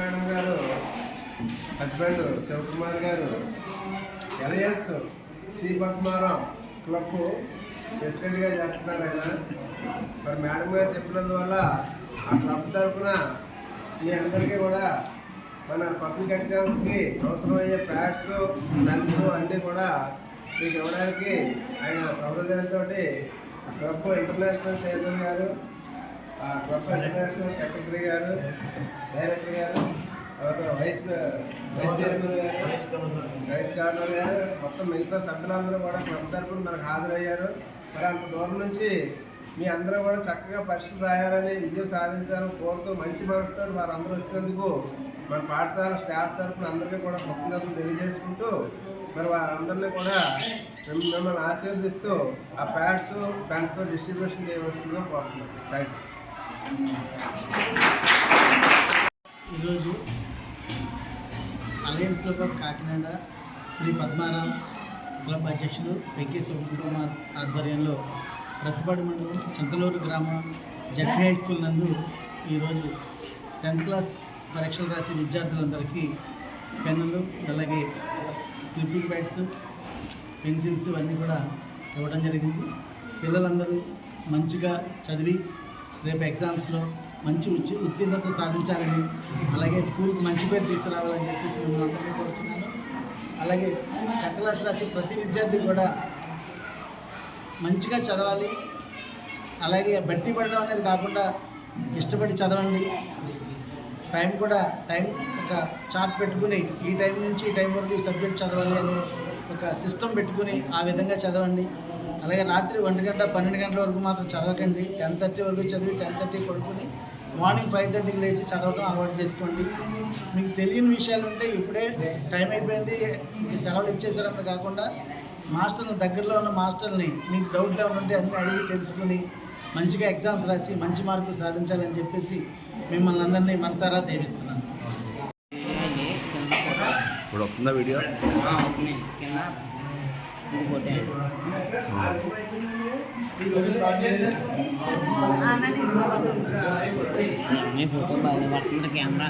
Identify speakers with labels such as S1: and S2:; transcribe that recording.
S1: Madam గారు husband Shivakumar గారు alliance Shri Padmaram club ప్రెసిడెంట్గా చేస్తున్నారు ఆయన. మరి మేడం గారు చెప్పినందువల్ల ఆ క్లబ్ తరఫున మీ అందరికీ కూడా మన పబ్లిక్ ఎగ్జామ్స్కి అవసరమయ్యే ప్యాడ్స్ పెన్స్ అన్నీ కూడా మీకు ఇవ్వడానికి ఆయన సౌలభ్యంతో క్లబ్ ఇంటర్నేషనల్ చైర్మన్ గారు ఆ ఇంటర్నేషనల్ సెక్రటరీ గారు డైరెక్టర్ గారు తర్వాత వైస్ వైస్ చైర్మన్ గారు వైస్ గవర్నర్ గారు మొత్తం మిగతా సభ్యులందరూ కూడా క్లబ్ తరఫున మనకు హాజరయ్యారు. మరి అంత దూరం నుంచి మీ అందరూ కూడా చక్కగా పరీక్షలు రాయాలని విజయం సాధించాలని కోరుతూ మంచి మనసుతో వారందరూ వచ్చినందుకు మన పాఠశాల స్టాఫ్ తరఫున అందరికీ కూడా కృతజ్ఞతలు తెలియజేసుకుంటూ మరి వారందరినీ కూడా మిమ్మల్ని ఆశీర్వదిస్తూ ఆ ప్యాడ్స్ పెన్స్ డిస్ట్రిబ్యూషన్ చేయవలసిందిగా కోరుతున్నాం. థ్యాంక్ యూ
S2: ఈరోజు alliance club of Kakinada Shri Padmaram club అధ్యక్షుడు వెంకీ శివకుమార్ ఆధ్వర్యంలో ప్రతిపాడు మండలం చింతలూరు గ్రామం జడ్పీ హై స్కూల్ నందు ఈరోజు టెన్త్ క్లాస్ పరీక్షలు రాసే విద్యార్థులందరికీ పెన్నులు అలాగే స్లిప్పింగ్ బ్యాగ్స్ పెన్సిల్స్ ఇవన్నీ కూడా ఇవ్వడం జరిగింది. పిల్లలందరూ మంచిగా చదివి రేపు ఎగ్జామ్స్లో మంచి ఉచ్చి ఉత్తీర్ణత సాధించాలని అలాగే స్కూల్కి మంచి పేరు తీసుకురావాలని చెప్పేసి నేను అందరినీ కోరుతున్నాను అలాగే కట్టలాస్ క్లాస్ రాసి ప్రతి విద్యార్థి కూడా మంచిగా చదవాలి. అలాగే బట్టి పడడం అనేది కాకుండా ఇష్టపడి చదవండి. టైం కూడా టైం ఒక చార్ట్ పెట్టుకుని ఈ టైం నుంచి ఈ టైం వరకు ఈ సబ్జెక్ట్ చదవాలి అనే ఒక సిస్టమ్ పెట్టుకుని ఆ విధంగా చదవండి. అలాగే రాత్రి ఒంటి గంట పన్నెండు గంటల వరకు మాత్రం చదవకండి. టెన్ థర్టీ వరకు చదివి టెన్ థర్టీ పడుకుని మార్నింగ్ ఫైవ్ థర్టీకి లేచి చదవడం అలవాటు చేసుకోండి. మీకు తెలియని విషయాలు ఉంటే ఇప్పుడే టైం అయిపోయింది. సెలవులు ఇచ్చేసారంత కాకుండా మాస్టర్ని దగ్గరలో ఉన్న మాస్టర్ని మీకు డౌట్ ఏమైనా ఉంటే అన్నీ అడిగి తెలుసుకుని మంచిగా ఎగ్జామ్స్ రాసి మంచి మార్కులు సాధించాలని చెప్పేసి మిమ్మల్ని అందరినీ మనసారా దేవిస్తున్నాను.
S3: ఇప్పుడు వస్తుందా వీడియో?
S4: కెమెరా